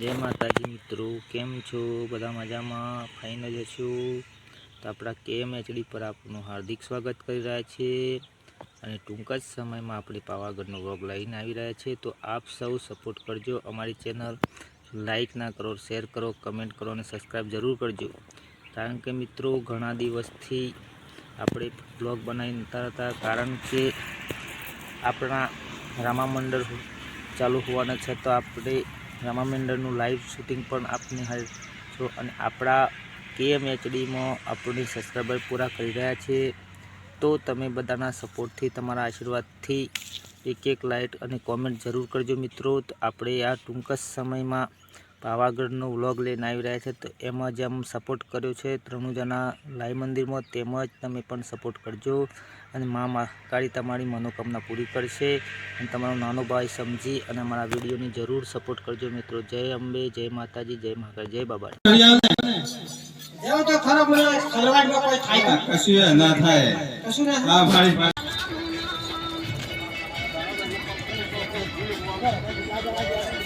જય માતાજી મિત્રો, કેમ છો? બધા મજામાં? ફાઇન જ હશું તો આપણા કેમ એચડી પર આપનું હાર્દિક સ્વાગત કરી રહ્યા છીએ અને ટૂંક જ સમયમાં આપણે પાવાગઢનો વ્લોગ લઈને આવી રહ્યા છીએ તો આપ સૌ સપોર્ટ કરજો. અમારી ચેનલ લાઇક ના કરો શેર કરો કમેન્ટ કરો અને સબસ્ક્રાઈબ જરૂર કરજો. કારણ કે મિત્રો, ઘણા દિવસથી આપણે બ્લોગ બનાવી નતા હતા કારણ કે આપણા રામા મંડળ ચાલુ હોવાના છતાં આપણે રામા મેન્ડરનું લાઈવ શૂટિંગ પણ આપની હાલ છો અને આપણા કેએમ એચડીમાં આપણી સબસ્ક્રાઈબર પૂરા કરી રહ્યા છે. તો તમે બધાના સપોર્ટથી તમારા આશીર્વાદથી એક એક લાઇટ અને કોમેન્ટ જરૂર કરજો મિત્રો. આપણે આ ટૂંક સમયમાં પાવાગઢનો વ્લોગ લઈને આવી રહ્યા છે તો એમાં જેમ સપોર્ટ કર્યો છે ત્રણુજાના જણા લાઈ મંદિરમાં તેમજ તમે પણ સપોર્ટ કરજો. અને મા મા કાળી તમારી મનોકામના પૂરી કરશે. અને તમારો નાનો ભાઈ સમજી અને અમારા વિડીયોની જરૂર સપોર્ટ કરજો મિત્રો. જય અંબે જય માતાજી જય મહાકાળ જય બાબા જેવો તો ખરો મને ખલવાડમાં કોઈ થાય નહીં. કશું ના થાય. કશું ના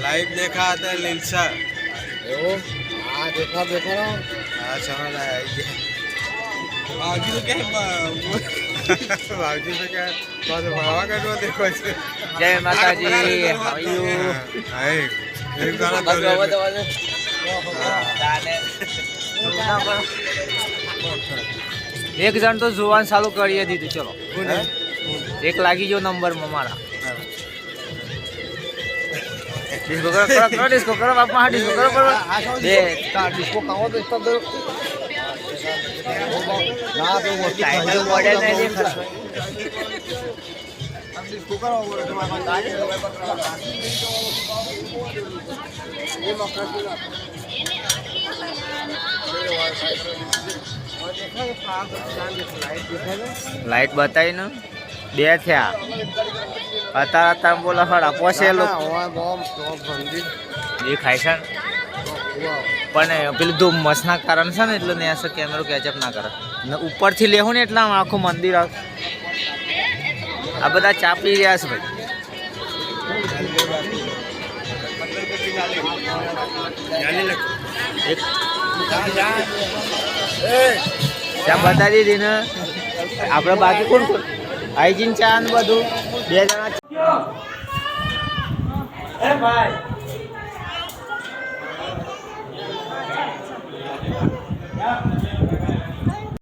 भूत हुए रहे हैं લાઈવ દેખા હતા લીલસા एवं हाँ देखा देखा ना હા સમજ આવી બાવજી તો કે બાવજી તો કે પાછો ભાવા કાઢવા દેખો છે જય માતાજી how are you? હાય એક દાડા તો લે. એક જણ તો જોવાનું ચાલુ કરી દીધું ચલો કોને? એક લાગી ગયો નંબર મારા ડિસ્કો કરો કરો કરો ડિસ્કો કરો બાપા ડિસ્કો કરો કરો બે. તાર ડિસ્કો કાવો તો ઇસ્તો કરો ના તો ટાઈટલ મોડેલ ને જેમ કરો આમ ડિસ્કો લાઈટ બતાવી ને. બે થયા. અત્યારે અત્યારે બોલો હડા પોસેલો એ ખાય છે. પણ પેલું ધુમ્મસ મસના કારણ છે ને એટલે ને આ કેમેરો કેચઅપ ના કરે. ને ઉપરથી લેવું ને એટલે આખું મંદિર આ બધા ચા પી રહ્યા છે ભાઈ. ત્યાં બતાવી દીધી ને. આપણે બાકી કોણ કોણ? હાઈજીન ચા બધું. બે જણા એ ભાઈ.